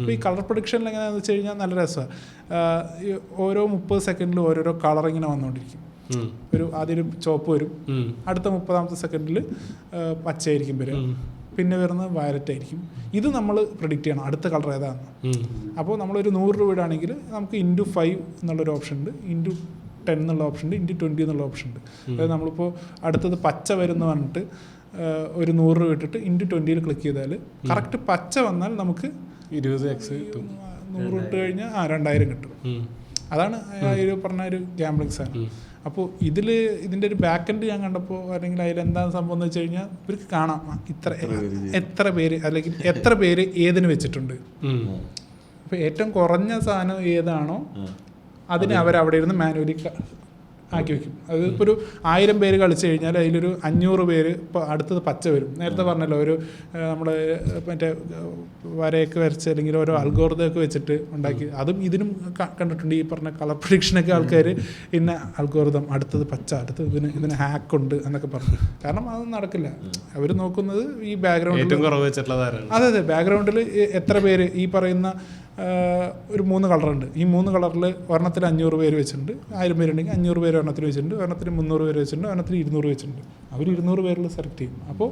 അപ്പോൾ ഈ കളർ പ്രൊഡിക്ഷനിൽ എങ്ങനെയാണെന്ന് വെച്ച് കഴിഞ്ഞാൽ നല്ല രസമാണ് ഓരോ മുപ്പത് സെക്കൻഡിലും ഓരോരോ കളർ ഇങ്ങനെ വന്നുകൊണ്ടിരിക്കും ഒരു ആദ്യം ചോപ്പ് ചുവപ്പ് വരും. അടുത്ത മുപ്പതാമത്തെ സെക്കൻഡിൽ പച്ചയായിരിക്കും വരിക. പിന്നെ വരുന്നത് വയലറ്റ് ആയിരിക്കും. ഇത് നമ്മൾ പ്രിഡിക്റ്റ് ചെയ്യണം. അടുത്ത കളർ ഏതാണ്. അപ്പോൾ നമ്മളൊരു നൂറ് രൂപയുടെ ആണെങ്കിൽ നമുക്ക് ഇന്റു ഫൈവ് എന്നുള്ളൊരു ഓപ്ഷൻ ഉണ്ട്. ഇന്റു ടെൻ എന്നുള്ള ഓപ്ഷൻ ഉണ്ട്. ഇന്റു ട്വന്റി എന്നുള്ള ഓപ്ഷൻ ഉണ്ട്. അതായത് നമ്മളിപ്പോൾ അടുത്തത് പച്ച വരുന്ന പറഞ്ഞിട്ട് ഒരു നൂറ് രൂപ ഇട്ടിട്ട് ഇന്റു ട്വന്റിയിൽ ക്ലിക്ക് ചെയ്താൽ കറക്റ്റ് പച്ച വന്നാൽ നമുക്ക് ഇരുപത് എക്സ് കിട്ടും. നൂറ് ഇട്ട് കഴിഞ്ഞാൽ ആ രണ്ടായിരം കിട്ടും. അതാണ് ഒരു പറഞ്ഞ ഒരു ഗാംബ്ലിംഗ് സാധനം. അപ്പോൾ ഇതിൽ ഇതിന്റെ ഒരു ബാക്ക് എൻഡ് ഞാൻ കണ്ടപ്പോൾ അല്ലെങ്കിൽ അതിൽ എന്താ സംഭവം എന്ന് വെച്ച് കഴിഞ്ഞാൽ ഇവർക്ക് കാണാം. ഇത്ര എത്ര പേര് അല്ലെങ്കിൽ എത്ര പേര് ഏതിന് വെച്ചിട്ടുണ്ട്. അപ്പോൾ ഏറ്റവും കുറഞ്ഞ സാധനം ഏതാണോ അതിന് അവരവിടെ അവിടെ ഇരുന്ന് മാനുവലി ആക്കി വെക്കും. അത് ഇപ്പോൾ ഒരു ആയിരം പേര് കളിച്ചു കഴിഞ്ഞാൽ അതിലൊരു അഞ്ഞൂറ് പേര് ഇപ്പോൾ അടുത്തത് പച്ച വരും. നേരത്തെ പറഞ്ഞല്ലോ ഒരു നമ്മൾ മറ്റേ വരയൊക്കെ വരച്ച് അല്ലെങ്കിൽ ഓരോ അൽഗോർദമൊക്കെ വെച്ചിട്ട് ഉണ്ടാക്കി. അതും ഇതിനും കണ്ടിട്ടുണ്ട്. ഈ പറഞ്ഞ കളർ പ്രൊഡിക്ഷനൊക്കെ ആൾക്കാർ ഇന്ന അൽഗോർദം അടുത്തത് പച്ച അടുത്തത് ഇതിന് ഇതിന് ഹാക്ക് ഉണ്ട് എന്നൊക്കെ പറഞ്ഞു. കാരണം അതൊന്നും നടക്കില്ല. അവർ നോക്കുന്നത് ഈ ബാക്ക്ഗ്രൗണ്ട് അതെ അതെ. ബാക്ക്ഗ്രൗണ്ടിൽ എത്ര പേര് ഈ പറയുന്ന ഒരു മൂന്ന് കളറുണ്ട്. ഈ മൂന്ന് കളറിൽ ഒരെണ്ണത്തിൽ അഞ്ഞൂറ് പേര് വെച്ചിട്ടുണ്ട്. ആയിരം പേരുണ്ടെങ്കിൽ അഞ്ഞൂറ് പേര് ഒരെണ്ണത്തിൽ വെച്ചിട്ടുണ്ട്. ഒരെണ്ണത്തിൽ മുന്നൂറ് പേര് വെച്ചിട്ടുണ്ട്. ഒരെണ്ണത്തിൽ ഇരുന്നൂറ് വെച്ചിട്ടുണ്ട്. അവർ ഇരുന്നൂറ് പേരിൽ സെലക്ട് ചെയ്യും. അപ്പോൾ